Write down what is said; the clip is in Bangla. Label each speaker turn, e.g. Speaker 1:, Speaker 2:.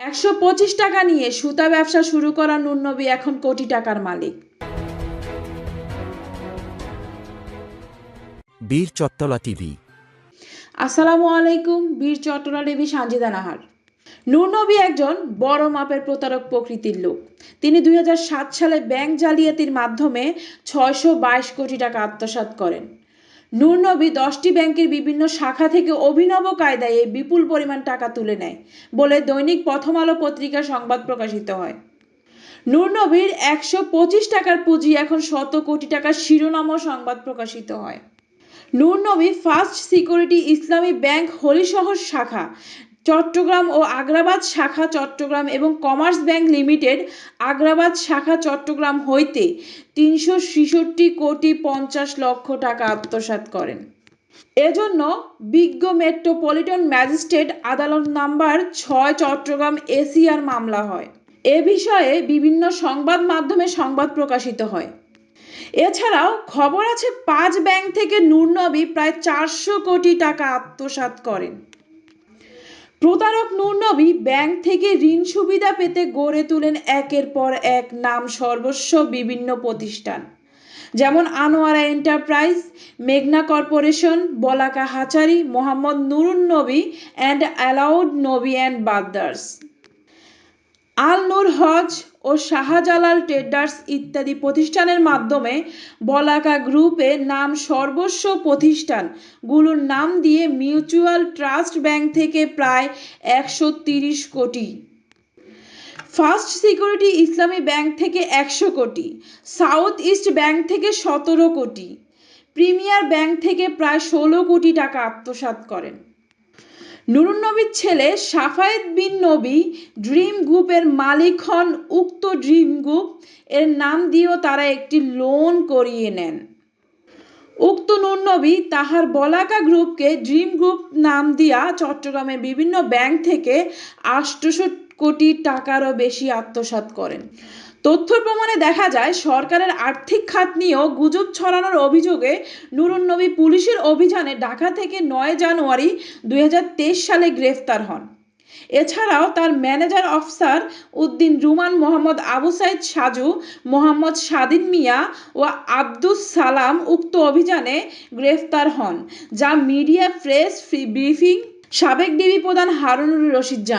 Speaker 1: একশো পঁচিশ টাকা নিয়ে সুতা ব্যবসা শুরু করা নুরনবী এখন কোটি টাকার মালিক।
Speaker 2: বীর চত্তলা টিভি।
Speaker 1: আসসালামু আলাইকুম বীর চট্টলা দেবী সানজিদা নাহার। নূরনবী একজন বড় মাপের প্রতারক প্রকৃতির লোক। তিনি দুই হাজার সাত সালে ব্যাংক জালিয়াতির মাধ্যমে ছয়শো বাইশ কোটি টাকা আত্মসাৎ করেন। নূরনবী দশটি ব্যাংকের বিভিন্ন শাখা থেকে অভিনব কায়দায় এই বিপুল পরিমাণ টাকা তুলে নেয় বলে দৈনিক প্রথম আলো পত্রিকার সংবাদ প্রকাশিত হয়। নূরনবীর একশো পঁচিশ টাকার পুঁজি এখন শত কোটি টাকার শিরোনামও সংবাদ প্রকাশিত হয়। Nurnabi first security Islami bank Halishahar শাখা চট্টগ্রাম ও আগ্রাবাদ শাখা চট্টগ্রাম এবং কমার্স ব্যাংক লিমিটেড আগ্রাবাদ শাখা চট্টগ্রাম হইতে তিনশো ছেষট্টি কোটি পঞ্চাশ লক্ষ টাকা আত্মসাৎ করেন। এজন্য বিজ্ঞ মেট্রোপলিটন ম্যাজিস্ট্রেট আদালত নাম্বার ছয় চট্টগ্রাম এসিআর মামলা হয়। এ বিষয়ে বিভিন্ন সংবাদ মাধ্যমে সংবাদ প্রকাশিত হয়। এছাড়াও খবর আছে পাঁচ ব্যাংক থেকে নূরনবী প্রায় চারশো কোটি টাকা আত্মসাৎ করেন। প্রতারক নূরনবী ব্যাংক থেকে ঋণ সুবিধা পেতে গড়ে তোলেন একের পর এক নাম সর্বস্ব বিভিন্ন প্রতিষ্ঠান। যেমন আনোয়ারা এন্টারপ্রাইজ, মেঘনা corporation, Balaka hatchery, Mohammad Nurun Nabi and allowed Nabi and brothers Al Noor Hajj ও শাহজালাল ট্রেডার্স ইত্যাদি প্রতিষ্ঠানের মাধ্যমে বলাকা গ্রুপে নাম সর্বস্ব প্রতিষ্ঠানগুলোর নাম দিয়ে মিউচুয়াল ট্রাস্ট ব্যাংক থেকে প্রায় একশো তিরিশ কোটি। ফার্স্ট সিকিউরিটি ইসলামী ব্যাংক থেকে একশো কোটি, সাউথ ইস্ট ব্যাংক থেকে সতেরো কোটি, প্রিমিয়ার ব্যাংক থেকে প্রায় ষোলো কোটি টাকা আত্মসাৎ করেন। নুরুন নবীর ছেলে সাফায়েত বিন নবী ড্রিম গ্রুপের মালিক হন উক্ত ড্রিম গ্রুপ। এর নাম দিয়েও তারা একটি লোন করিয়ে নেন। উক্ত নুরনবী তাহার বলাকা গ্রুপকে ড্রিম গ্রুপ নাম দিয়া চট্টগ্রামের বিভিন্ন ব্যাংক থেকে আটশোশো কোটি টাকারও বেশি আত্মসাৎ করেন। তথ্য প্রমাণে দেখা যায়, সরকারের আর্থিক খাত নিয়েও গুজব ছড়ানোর অভিযোগে নুরুন নবী পুলিশের অভিযানে ঢাকা থেকে নয় জানুয়ারি দুই হাজার তেইশ সালে গ্রেফতার হন। এছাড়াও তার ম্যানেজার অফিসার উদ্দিন রুমান মোহাম্মদ আবু সাইদ সাজু, মোহাম্মদ স্বাধীন মিয়া ও আব্দুস সালাম উক্ত অভিযানে গ্রেফতার হন, যা মিডিয়া প্রেস ব্রিফিং সাবেক ডিবি প্রধান হারুনুর রশিদ